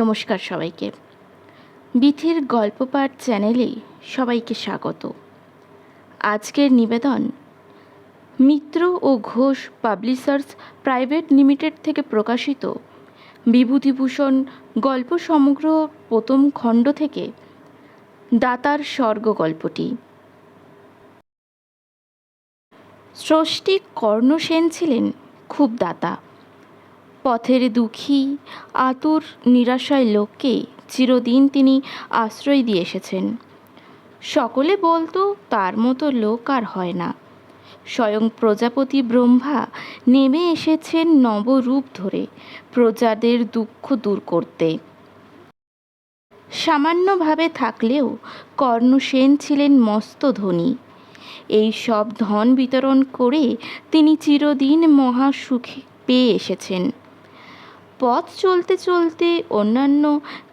নমস্কার সবাইকে। বিথির গল্পপাঠ চ্যানেলে সবাইকে স্বাগত। আজকের নিবেদন, মিত্র ও ঘোষ পাবলিশার্স প্রাইভেট লিমিটেড থেকে প্রকাশিত বিভূতিভূষণ গল্প সমগ্র প্রথম খণ্ড থেকে দাতার স্বর্গ গল্পটি। স্রষ্টি কর্ণসেন ছিলেন খুব দাতা। পথের দুঃখী, আতুর নিরাশয় লোককে চিরদিন তিনি আশ্রয় দিয়ে এসেছেন। সকলে বলতো তার মতো লোক আর হয় না। স্বয়ং প্রজাপতি ব্রহ্মা নেমে এসেছেন নবরূপ ধরে প্রজাদের দুঃখ দূর করতে। সামান্যভাবে থাকলেও কর্ণসেন ছিলেন মস্ত ধনী। এই সব ধন বিতরণ করে তিনি চিরদিন মহাসুখে পেয়ে এসেছেন। পথ চলতে চলতে অন্যান্য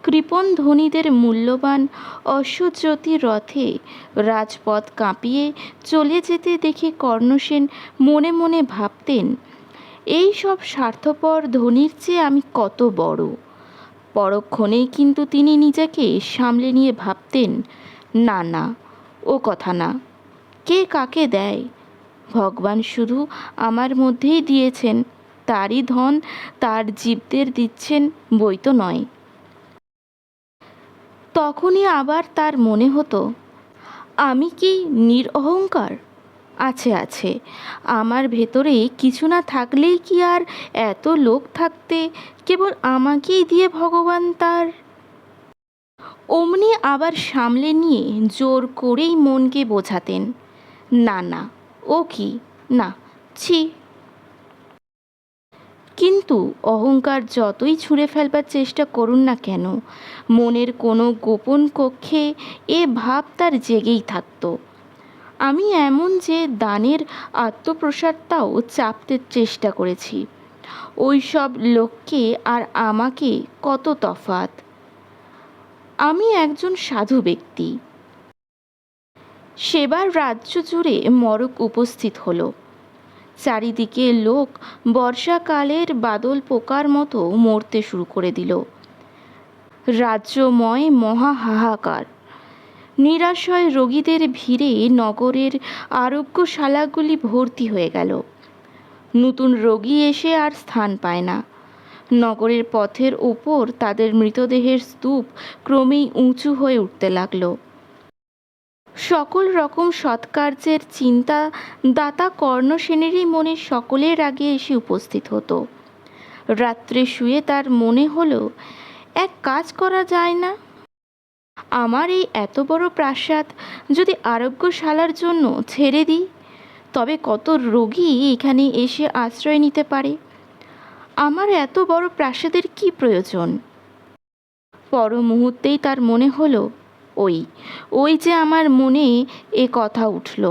কৃপণ ধনীদের মূল্যবান অশ্বজ্যোতি রথে রাজপথ কাঁপিয়ে চলে যেতে দেখে কর্ণসেন মনে মনে ভাবতেন, এই সব স্বার্থপর ধনীর চেয়ে আমি কত বড়? পরক্ষণেই কিন্তু তিনি নিজেকে সামলে নিয়ে ভাবতেন, না না, ও কথা না, কে কাকে দেয়? ভগবান শুধু আমার মধ্যেই দিয়েছেন। তারই ধন তার জীবদের দিচ্ছেন বই তো নয়। তখনই আবার তার মনে হতো, আমি কি নিরঅহংকার আছে আছে, আমার ভেতরে কিছু না থাকলেই কি আর এত লোক থাকতে কেবল আমাকেই দিয়ে ভগবান তার? অমনি আবার সামলে নিয়ে জোর করেই মনকে বোঝাতেন, না না, ও কি? না, ছি কিন্তু অহংকার যতই ছুঁড়ে ফেলবার চেষ্টা করুন না কেন, মনের কোনো গোপন কক্ষে এ ভাব তার জেগেই থাকত। আমি এমন যে দানের আত্মপ্রসাদটাও চাপতে চেষ্টা করেছি। ওই সব লোককে আর আমাকে কত তফাত আমি একজন সাধু ব্যক্তি। সেবার রাজ্য জুড়ে মরক উপস্থিত হলো। চারিদিকে লোক বর্ষাকালের বাদল পোকার মতো মরতে শুরু করে দিল। রাজ্যময় মহা হাহাকার নিরাশয় রোগীদের ভিড়ে নগরের আরোগ্যশালাগুলি ভর্তি হয়ে গেল। নতুন রোগী এসে আর স্থান পায় না। নগরের পথের ওপর তাদের মৃতদেহের স্তূপ ক্রমেই উঁচু হয়ে উঠতে লাগল। সকল রকম সৎকার্যের চিন্তা দাতা কর্ণসেনেরই মনে সকলের আগে এসে উপস্থিত হতো। রাত্রে শুয়ে তার মনে হলো, এক কাজ করা যায় না। আমার এই এত বড় প্রাসাদ যদি আরোগ্যশালার জন্য ছেড়ে দিই, তবে কত রোগী এখানে এসে আশ্রয় নিতে পারে? আমার এত বড় প্রাসাদের কি প্রয়োজন? পর মুহূর্তেই তার মনে হলো ওই। ওই যে আমার মনে এ কথা উঠল।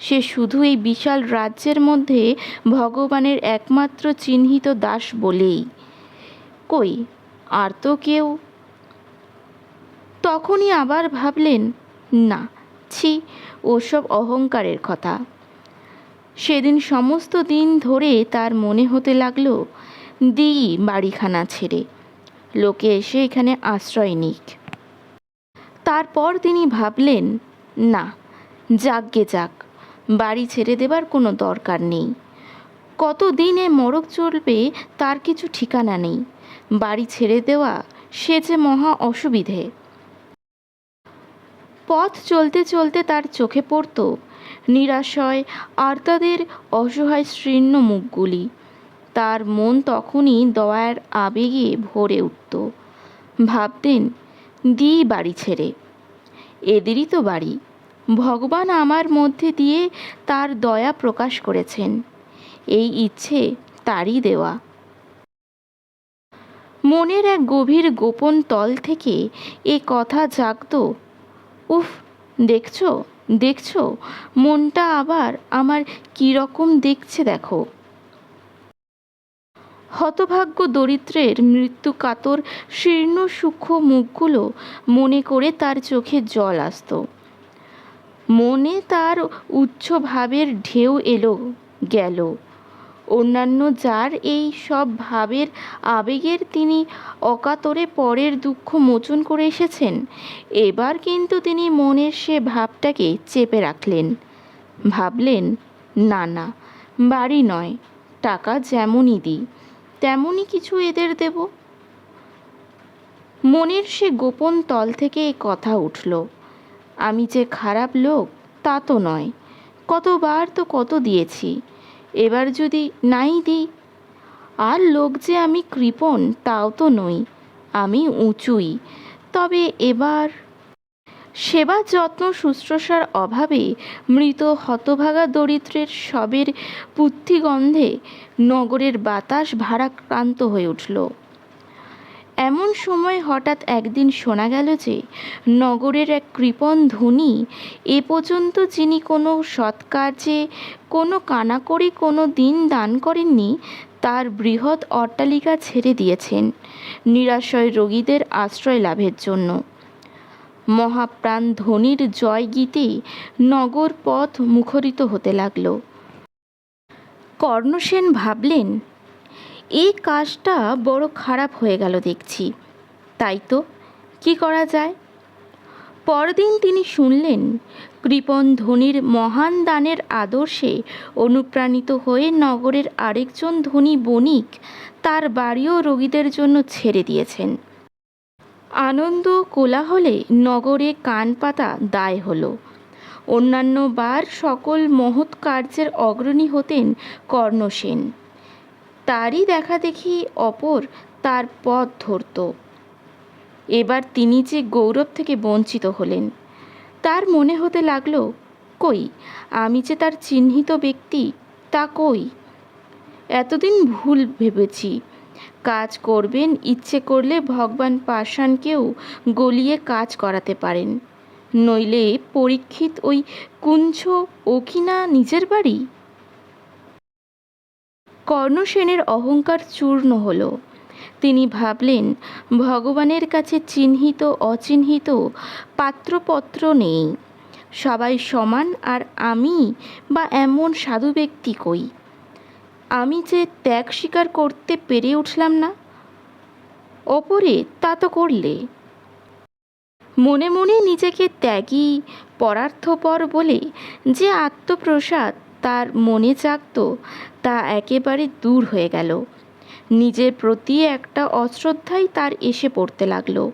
সে শুধু এই বিশাল রাজ্যের মধ্যে ভগবানের একমাত্র চিহ্নিত দাস বলেই। কই, আর তো কেউ? তখনই আবার ভাবলেন, না, ছি, ওসব অহংকারের কথা। সেদিন সমস্ত দিন ধরে তার মনে হতে লাগল, দিই বাড়িখানা ছেড়ে। লোকে এসে এখানে আশ্রয় নিক। তারপর তিনি ভাবলেন, না, যাকগে যাক, বাড়ি ছেড়ে দেবার কোনো দরকার নেই। কত দিনে মরক চলবে তার কিছু ঠিকানা নেই। বাড়ি ছেড়ে দেওয়া সে যে মহা অসুবিধে। পথ চলতে চলতে তার চোখে পড়ত নিরাশয় আর তাদের অসহায় শীর্ণ মুখগুলি। তার মন তখনই দয়ার আবেগে ভরে উঠত। ভাবতেন দিই বাড়ি ছেড়ে। এদেরই তো বাড়ি। ভগবান আমার মধ্যে দিয়ে তার দয়া প্রকাশ করেছেন। এই ইচ্ছে তারই দেওয়া। মনের এক গভীর গোপন তল থেকে এ কথা জাগত, উফ, দেখছ দেখছ, মনটা আবার আমার কীরকম দেখছে দেখো। হতভাগ্য দরিদ্রের মৃত্যু কাতর শীর্ণ সূক্ষ্ম মুখগুলো মনে করে তার চোখে জল আসত। মনে তার উচ্চ ভাবের ঢেউ এলো, গেল। অন্যান্য যার এই সব ভাবের আবেগের তিনি অকাতরে পরের দুঃখ মোচন করে এসেছেন, এবার কিন্তু তিনি মনের সে ভাবটাকে চেপে রাখলেন। ভাবলেন, না না, বাড়ি নয়, টাকা যেমনই দিই। তেমনই কিছু এদের দেব। মনের সে গোপন তল থেকে এ কথা উঠল। আমি যে খারাপ লোক, তা তো নয়। কতবার তো কত দিয়েছি। এবার যদি নাই দিই, আর লোক যে আমি কৃপণ, তাও তো নই। আমি উঁচুই। তবে এবার সেবা, যত্ন, শুশ্রূষার অভাবে মৃত হতভাগা দরিদ্রের সবের পুত্থিগন্ধে নগরের বাতাস ভারাক্রান্ত হয়ে উঠল। এমন সময় হঠাৎ একদিন শোনা গেল যে, নগরের এক কৃপণ ধনী এ পর্যন্ত যিনি কোনো সৎকার্যে, কোনো কানাকড়ি কোনো দিন দান করেননি, তার বৃহৎ অট্টালিকা ছেড়ে দিয়েছেন, নিরাশয় রোগীদের আশ্রয় লাভের জন্য। মহাপ্রাণ ধনির জয় গীতে নগর পথ মুখরিত হতে লাগল। কর্ণসেন ভাবলেন এই কাজটা বড় খারাপ হয়ে গেল দেখছি। তাই তো, কি করা যায়? পরদিন তিনি শুনলেন কৃপণ ধনির মহান দানের আদর্শে অনুপ্রাণিত হয়ে নগরের আরেকজন ধনী বণিক তার বাড়িও রোগীদের জন্য ছেড়ে দিয়েছেন। আনন্দ কোলাহলে নগরে কান পাতা দায় হলো। অন্যান্য বার সকল মহৎ কার্যের অগ্রণী হতেন কর্ণসেন। তারই দেখা দেখি অপর তার পথ ধরত। এবার তিনি যে গৌরব থেকে বঞ্চিত হলেন, তার মনে হতে লাগল, কই, আমি যে তার চিহ্নিত ব্যক্তি, তা কই? এতদিন ভুল ভেবেছি কাজ করবেন, ইচ্ছে করলে ভগবান পাষাণকেও গলিয়ে কাজ করাতে পারেন। নইলে পরীক্ষিত ওই কুঞ্জ ও কি না নিজের বাড়ি? কর্ণসেনের অহংকার চূর্ণ হল। তিনি ভাবলেন, ভগবানের কাছে চিহ্নিত, অচিহ্নিত পাত্রপত্র নেই। সবাই সমান আর আমি বা এমন সাধু ব্যক্তি কই? আমি যে ত্যাগ স্বীকার করতে পেরে উঠলাম না? ওপরে তা তো করলে। মনে মনে নিজেকে ত্যাগী, পরার্থপর বলে যে আত্মপ্রসাদ তার মনে জাগত, তা একেবারে দূর হয়ে গেল। নিজের প্রতি একটা অশ্রদ্ধাই তার এসে পড়তে লাগল।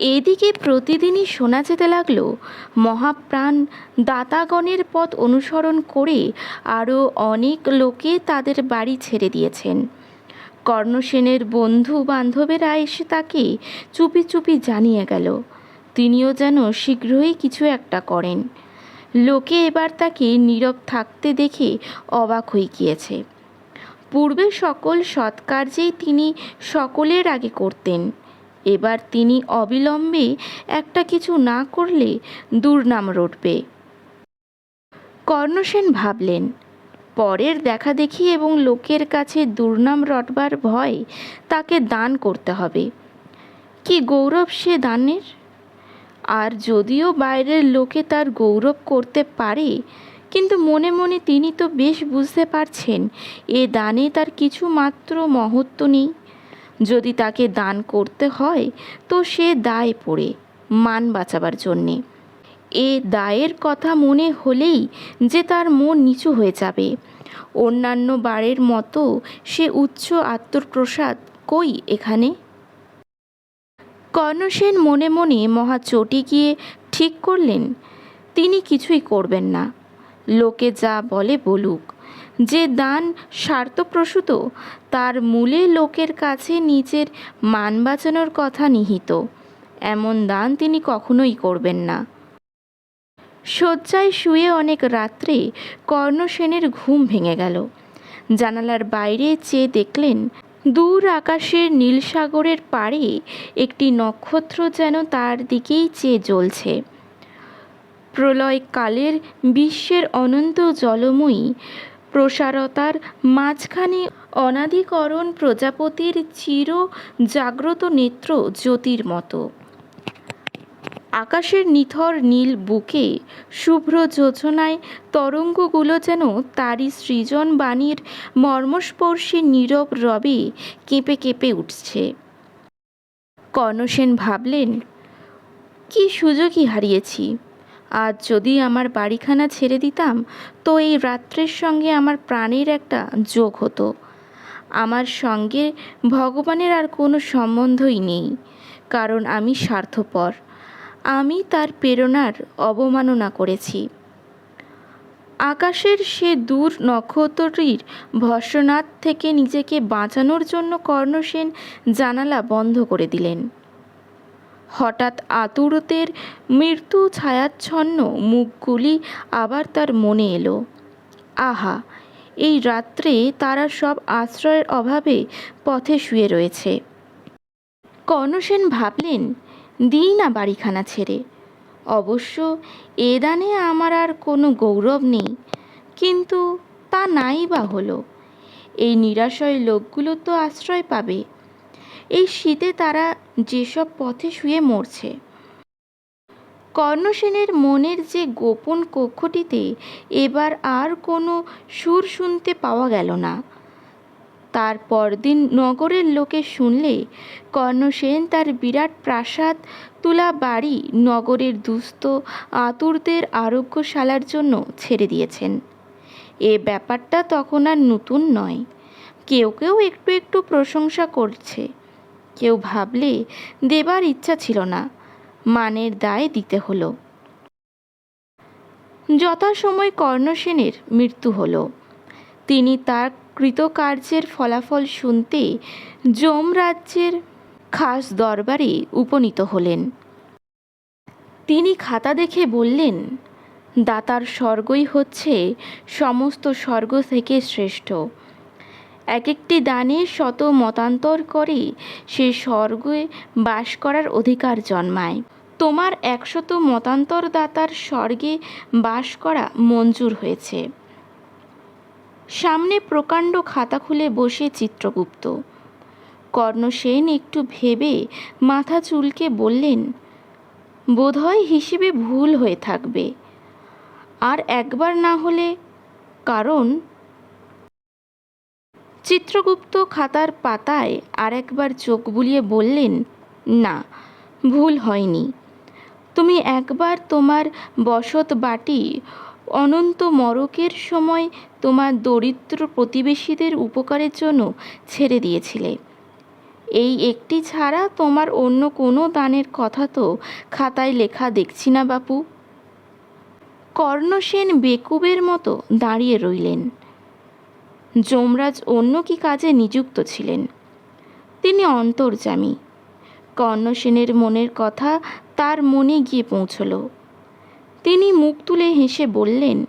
এদিকে প্রতিদিনই শোনা যেতে লাগল, মহাপ্রাণ দাতাগণের পথ অনুসরণ করে আরও অনেক লোকে তাদের বাড়ি ছেড়ে দিয়েছেন। কর্ণসেনের বন্ধু বান্ধবেরা এসে তাকে চুপি চুপি জানিয়ে গেল, তিনিও যেন শীঘ্রই কিছু একটা করেন। লোকে এবার তাকে নীরব থাকতে দেখে অবাক হয়ে গিয়েছে। পূর্বে সকল সৎকার্যেই তিনি সকলের আগে করতেন। এবার তিনি অবিলম্বে একটা কিছু না করলে দুর্নাম রটবে। কর্ণসেন ভাবলেন, পরের দেখা দেখি এবং লোকের কাছে দুর্নাম রটবার ভয় তাকে দান করতে হবে। কি গৌরব সে দানের? আর যদিও বাইরের লোকে তার গৌরব করতে পারে, কিন্তু মনে মনে তিনি তো বেশ বুঝতে পারছেন, এ দানে তার কিছু মাত্র মহত্ব নেই। যদি তাকে দান করতে হয়, তো সে দায় পড়ে মান বাঁচাবার জন্যে। এ দায়ের কথা মনে হলেই যে তার মন নিচু হয়ে যাবে। অন্যান্য বারের মতো সে উচ্চ আত্মপ্রসাদ কই এখানে? কর্ণসেন মনে মনে মহা চটি গিয়ে ঠিক করলেন, তিনি কিছুই করবেন না। লোকে যা বলে বলুক। যে দান স্বার্থপ্রসূত, তার মূলে লোকের কাছে নিজের মান বাঁচানোর কথা নিহিত। এমন দান তিনি কখনোই করবেন না। শয্যায় শুয়ে অনেক রাত্রে কর্ণসেনের ঘুম ভেঙে গেল। জানালার বাইরে চেয়ে দেখলেন, দূর আকাশের নীল সাগরের পাড়ে একটি নক্ষত্র যেন তার দিকেই চেয়ে জ্বলছে। প্রলয়কালের বিশ্বের অনন্ত জলময়ী প্রসারতার মাঝখানে অনাদিকরণ প্রজাপতির চির জাগ্রত নেত্র জ্যোতির মতো। আকাশের নিথর নীল বুকে শুভ্র যোজনায় তরঙ্গগুলো যেন তারই সৃজন বাণীর মর্মস্পর্শী নীরব রবে কেঁপে কেঁপে উঠছে। কর্ণসেন ভাবলেন, কি সুযোগই হারিয়েছি। আজ যদি আমার বাড়িখানা ছেড়ে দিতাম, তো এই রাত্রের সঙ্গে আমার প্রাণের একটা যোগ হতো। আমার সঙ্গে ভগবানের আর কোনো সম্বন্ধই নেই, কারণ আমি স্বার্থপর। আমি তার প্রেরণার অবমাননা করেছি। আকাশের সে দূর নক্ষত্রটির ভস্মনাথ থেকে নিজেকে বাঁচানোর জন্য কর্ণসেন জানালা বন্ধ করে দিলেন। হঠাৎ আতুরতের মৃত্যু ছায়াচ্ছন্ন মুখগুলি আবার তার মনে এলো। আহা, এই রাত্রে তারা সব আশ্রয়ের অভাবে পথে শুয়ে রয়েছে। কর্ণসেন ভাবলেন, দিই না বাড়িখানা ছেড়ে। অবশ্য এ দানে আমার আর কোনো গৌরব নেই, কিন্তু তা নাই বা হলো। এই নিরাশয় লোকগুলো তো আশ্রয় পাবে। এই শীতে তারা যেসব পথে শুয়ে মরছে। কর্ণসেনের মনের যে গোপন কক্ষটিতে এবার আর কোনো সুর শুনতে পাওয়া গেল না। তার পরদিন নগরের লোকে শুনলে কর্ণসেন তার বিরাট প্রাসাদ তুলা বাড়ি নগরের দুস্থ আতুরদের আরোগ্যশালার জন্য ছেড়ে দিয়েছেন। এ ব্যাপারটা তখন আর নতুন নয়। কেউ কেউ একটু একটু প্রশংসা করছে। কেউ ভাবলে দেবার ইচ্ছা ছিল না। মানের দায় দিতে হলো। যথাসময় কর্ণসেনের মৃত্যু হলো। তিনি তার কৃতকার্যের ফলাফল শুনতে যমরাজ্যের খাস দরবারে উপনীত হলেন। তিনি খাতা দেখে বললেন, দাতার স্বর্গই হচ্ছে সমস্ত স্বর্গ থেকে শ্রেষ্ঠ। এক একটি দানে শত মতান্তর করে সে স্বর্গে বাস করার অধিকার জন্মায়। তোমার একশত মতান্তর দাতার স্বর্গে বাস করা মঞ্জুর হয়েছে। সামনে প্রকাণ্ড খাতা খুলে বসে চিত্রগুপ্ত। কর্ণসেন একটু ভেবে মাথা চুলকে বললেন, বোধহয় হিসেবে ভুল হয়ে থাকবে। আর একবার না হলে, কারণ চিত্রগুপ্ত খাতার পাতায় আর একবার চোখ বুলিয়ে বললেন, না, ভুল হয়নি। তুমি একবার তোমার বসত বাটি অনন্ত মরকের সময় তোমার দরিদ্র প্রতিবেশীদের উপকারের জন্য ছেড়ে দিয়েছিলে। এই একটি ছাড়া তোমার অন্য কোনো দানের কথা তো খাতায় লেখা দেখছি না, বাপু। কর্ণসেন বেকুবের মতো দাঁড়িয়ে রইলেন। যমরাজ অন্য কি কাজে নিযুক্ত ছিলেন? তিনি অন্তর্যামী। কর্ণসেনের মনের কথা তার মনে গিয়ে পৌঁছল। তিনি মুখ তুলে হেসে বললেন,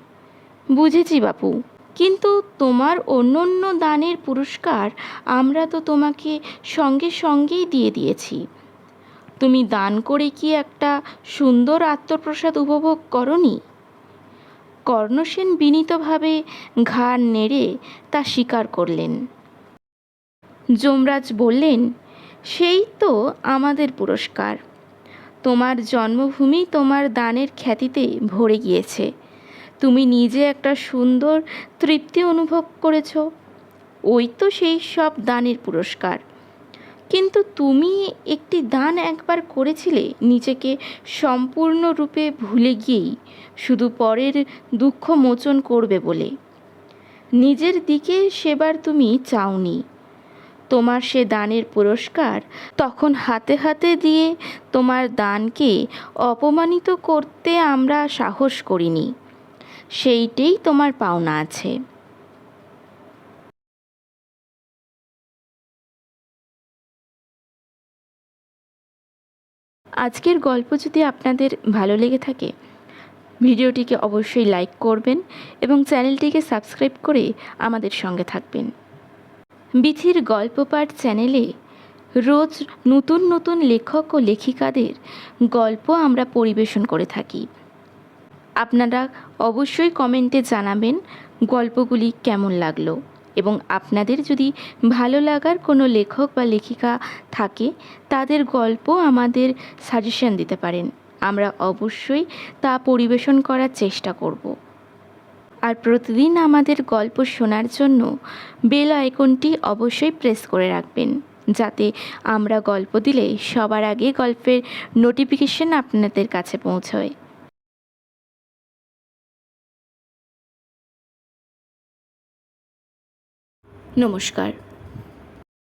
বুঝেছি বাপু, কিন্তু তোমার অন্য অন্য দানের পুরস্কার আমরা তো তোমাকে সঙ্গে সঙ্গেই দিয়ে দিয়েছি। তুমি দান করে কি একটা সুন্দর আত্মপ্রসাদ উপভোগ করনি? কর্ণসেন বিনীতভাবে ঘাড় নেড়ে তা স্বীকার করলেন। যমরাজ বললেন, সেই তো আমাদের পুরস্কার। তোমার জন্মভূমি তোমার দানের খ্যাতিতে ভরে গিয়েছে। তুমি নিজে একটা সুন্দর তৃপ্তি অনুভব করেছ। ওই তো সেই সব দানের পুরস্কার। কিন্তু তুমি একটি দান একবার করেছিলে নিজেকে সম্পূর্ণরূপে ভুলে গিয়েই, শুধু পরের দুঃখ মোচন করবে বলে। নিজের দিকে সেবার তুমি চাওনি। তোমার সে দানের পুরস্কার তখন হাতে হাতে দিয়ে তোমার দানকে অপমানিত করতে আমরা সাহস করিনি। সেইটেই তোমার পাওনা আছে। আজকের গল্প যদি আপনাদের ভালো লেগে থাকে, ভিডিওটিকে অবশ্যই লাইক করবেন এবং চ্যানেলটিকে সাবস্ক্রাইব করে আমাদের সঙ্গে থাকবেন। বিথির গল্প পাঠ চ্যানেলে রোজ নতুন নতুন লেখক ও লেখিকাদের গল্প আমরা পরিবেশন করে থাকি। আপনারা অবশ্যই কমেন্টে জানাবেন গল্পগুলি কেমন লাগল। এবং আপনাদের যদি ভালো লাগার কোনো লেখক বা লেখিকা থাকে, তাদের গল্প আমাদের সাজেশন দিতে পারেন। আমরা অবশ্যই তা পরিবেশন করার চেষ্টা করব। আর প্রতিদিন আমাদের গল্প শোনার জন্য বেল আইকনটি অবশ্যই প্রেস করে রাখবেন, যাতে আমরা গল্প দিলে সবার আগে গল্পের নোটিফিকেশন আপনাদের কাছে পৌঁছয়। নমস্কার।